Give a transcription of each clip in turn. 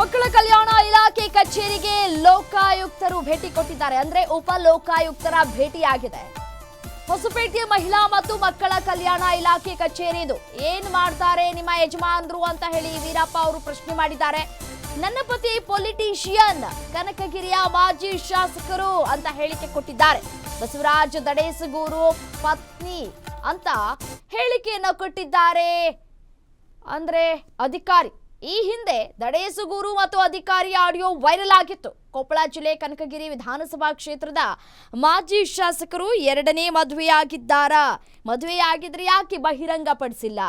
ಮಕ್ಕಳ ಕಲ್ಯಾಣ ಇಲಾಖೆ ಕಚೇರಿಗೆ ಲೋಕಾಯುಕ್ತರು ಭೇಟಿ ಕೊಟ್ಟಿದ್ದಾರೆ. ಅಂದ್ರೆ ಉಪ ಲೋಕಾಯುಕ್ತರ ಭೇಟಿಯಾಗಿದೆ. ಹೊಸಪೇಟೆಯ ಮಹಿಳಾ ಮತ್ತು ಮಕ್ಕಳ ಕಲ್ಯಾಣ ಇಲಾಖೆ ಕಚೇರಿ ಇದು. ಏನ್ ಮಾಡ್ತಾರೆ ನಿಮ್ಮ ಯಜಮಾನ್ರು ಅಂತ ಹೇಳಿ ವೀರಪ್ಪ ಅವರು ಪ್ರಶ್ನೆ ಮಾಡಿದ್ದಾರೆ. ನನ್ನ ಪತಿ ಪೊಲಿಟಿಷಿಯನ್, ಕನಕಗಿರಿಯ ಮಾಜಿ ಶಾಸಕರು ಅಂತ ಹೇಳಿಕೆ ಕೊಟ್ಟಿದ್ದಾರೆ. ಬಸವರಾಜ ದಡೇಸಗೂರು ಪತ್ನಿ ಅಂತ ಹೇಳಿಕೆಯನ್ನು ಕೊಟ್ಟಿದ್ದಾರೆ. ಅಂದ್ರೆ ಅಧಿಕಾರಿ. ಈ ಹಿಂದೆ ದಡೇಸುಗೂರು ಮತ್ತು ಅಧಿಕಾರಿ ಆಡಿಯೋ ವೈರಲ್ ಆಗಿತ್ತು. ಕೊಪ್ಪಳ ಜಿಲ್ಲೆ ಕನಕಗಿರಿ ವಿಧಾನಸಭಾ ಕ್ಷೇತ್ರದ ಮಾಜಿ ಶಾಸಕರು ಎರಡನೇ ಮದುವೆಯಾಗಿದ್ದಾರಾ. ಮದುವೆಯಾಗಿದ್ರೆ ಯಾಕೆ ಬಹಿರಂಗಪಡಿಸಿಲ್ಲ?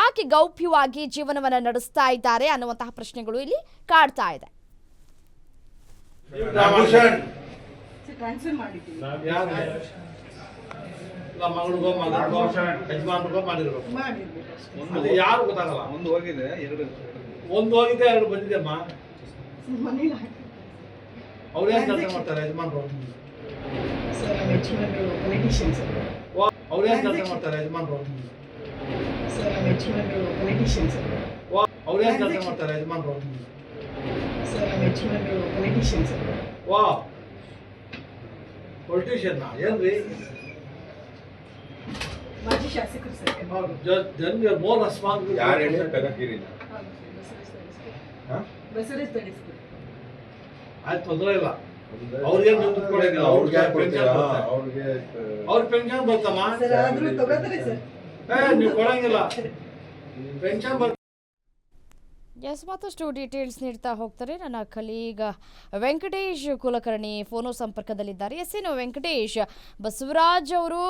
ಯಾಕೆ ಗೌಪ್ಯವಾಗಿ ಜೀವನವನ್ನ ನಡೆಸ್ತಾ ಇದ್ದಾರೆ ಅನ್ನುವಂತಹ ಪ್ರಶ್ನೆಗಳು ಇಲ್ಲಿ ಕಾಡ್ತಾ ಇದೆ. ಮಗಳಿಗೋ ಯಜಮಾನ್ರಿಗೋ ಮಾಡಿರ್ಬೇಕು. ಯಾರು ಗೊತ್ತಾಗಲ್ಲ. ಒಂದು ಹೋಗಿದೆ ಎರಡು. ಒಂದು ಹೋಗಿದೆ ಎರಡು ಬಂದಿದೆ ಅಮ್ಮ ಅವ್ರು ಏನ್ ಕೆಲಸ ಮಾಡ್ತಾರೆ ಯಜಮಾನ್ರು? ಅವ್ರು ಏನ್ ಕೆಲಸ ಮಾಡ್ತಾರೆ ಯಜಮಾನ್ರು? ಅವ್ರು ಏನ್ ಕೆಲಸ ಮಾಡ್ತಾರೆ ಯಜಮಾನ್ರು? ಸರ್ ನಮ್ಮ ಯಜಮಾನ್ರು ಪೊಲಿಟಿಷಿಯನ್ ಸರ್ ವಾ ಪೊಲಿಟಿಷಿಯನ್ ಏನ್ರಿ? ಮಾಜಿ ಶಾಸಕರು ಸರ್. ಜನ್ ಮೋರ್ ರೆಸ್ಪಾನ್ಸಿಬಲ್ ಯಾರು ಹೇಳಿ ಕನಕಿರಿನ ಬಸವರಾಜ್ ತಡಿಸ್ತಾರೆ ಆಯ್ತು ತೊಂದರೆ ಇಲ್ಲ. ಅವ್ರಿಗೆ ದುಡ್ಡು ಕೊಡಂಗಿಲ್ಲ ಅವ್ರಿಗೆ ಯಾಕೆ ಪೆನ್ಷನ್ ಕೊಡ್ತೀರಾ? ಬರುತ್ತೆ. ಅವ್ರಿಗೆ ಅವ್ರ ಪೆನ್ಷನ್ ಬರ್ತಮ್ಮ ಸರ್ ಆದ್ರೂ ತಗೋತಾರೆ ಸರ್. ಏ ನೀವು ಕೊಡಂಗಿಲ್ಲ. ಪೆನ್ಷನ್ ಬರ್ ಎಸ್ ಮತ್ತಷ್ಟು ಡೀಟೇಲ್ಸ್ ನೀಡ್ತಾ ಹೋಗ್ತಾರೆ. ನನ್ನ ಕಲೀಗ ವೆಂಕಟೇಶ್ ಕುಲಕರ್ಣಿ ಫೋನು ಸಂಪರ್ಕದಲ್ಲಿದ್ದಾರೆ. ಎಸ್ ಏನು ವೆಂಕಟೇಶ್ ಬಸವರಾಜ್ ಅವರು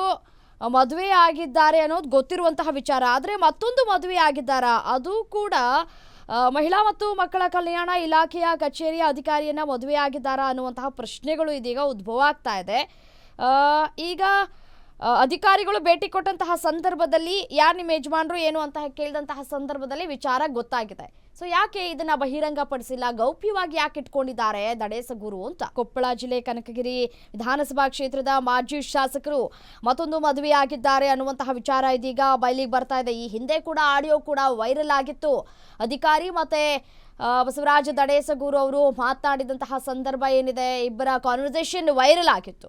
ಮದುವೆ ಆಗಿದ್ದಾರೆ ಅನ್ನೋದು ಗೊತ್ತಿರುವಂತಹ ವಿಚಾರ. ಆದರೆ ಮತ್ತೊಂದು ಮದುವೆ ಆಗಿದ್ದಾರಾ? ಅದು ಕೂಡ ಮಹಿಳಾ ಮತ್ತು ಮಕ್ಕಳ ಕಲ್ಯಾಣ ಇಲಾಖೆಯ ಕಚೇರಿಯ ಅಧಿಕಾರಿಯನ್ನ ಮದುವೆ ಆಗಿದ್ದಾರಾ ಅನ್ನುವಂತಹ ಪ್ರಶ್ನೆಗಳು ಇದೀಗ ಉದ್ಭವ ಆಗ್ತಾ ಇದೆ. ಈಗ ಅಧಿಕಾರಿಗಳು ಭೇಟಿ ಕೊಟ್ಟಂತಹ ಸಂದರ್ಭದಲ್ಲಿ ಯಾರು ನಿಮ್ಮ ಯಜಮಾನರು, ಏನು ಅಂತ ಕೇಳಿದಂತಹ ಸಂದರ್ಭದಲ್ಲಿ ವಿಚಾರ ಗೊತ್ತಾಗಿದೆ. ಸೊ ಯಾಕೆ ಇದನ್ನ ಬಹಿರಂಗಪಡಿಸಿಲ್ಲ? ಗೌಪ್ಯವಾಗಿ ಯಾಕೆ ಇಟ್ಕೊಂಡಿದ್ದಾರೆ ದಡೇಸಗುರು ಅಂತ? ಕೊಪ್ಪಳ ಜಿಲ್ಲೆ ಕನಕಗಿರಿ ವಿಧಾನಸಭಾ ಕ್ಷೇತ್ರದ ಮಾಜಿ ಶಾಸಕರು ಮತ್ತೊಂದು ಮದುವೆಯಾಗಿದ್ದಾರೆ ಅನ್ನುವಂತಹ ವಿಚಾರ ಇದೀಗ ಬಯಲಿಗೆ ಬರ್ತಾ ಇದೆ. ಈ ಹಿಂದೆ ಕೂಡ ಆಡಿಯೋ ಕೂಡ ವೈರಲ್ ಆಗಿತ್ತು. ಅಧಿಕಾರಿ ಮತ್ತೆ ಬಸವರಾಜ ದಡೇಸಗೂರು ಅವರು ಮಾತನಾಡಿದಂತಹ ಸಂದರ್ಭ ಏನಿದೆ? ಇಬ್ಬರ ಕಾನ್ವರ್ಸೇಷನ್ ವೈರಲ್ ಆಗಿತ್ತು.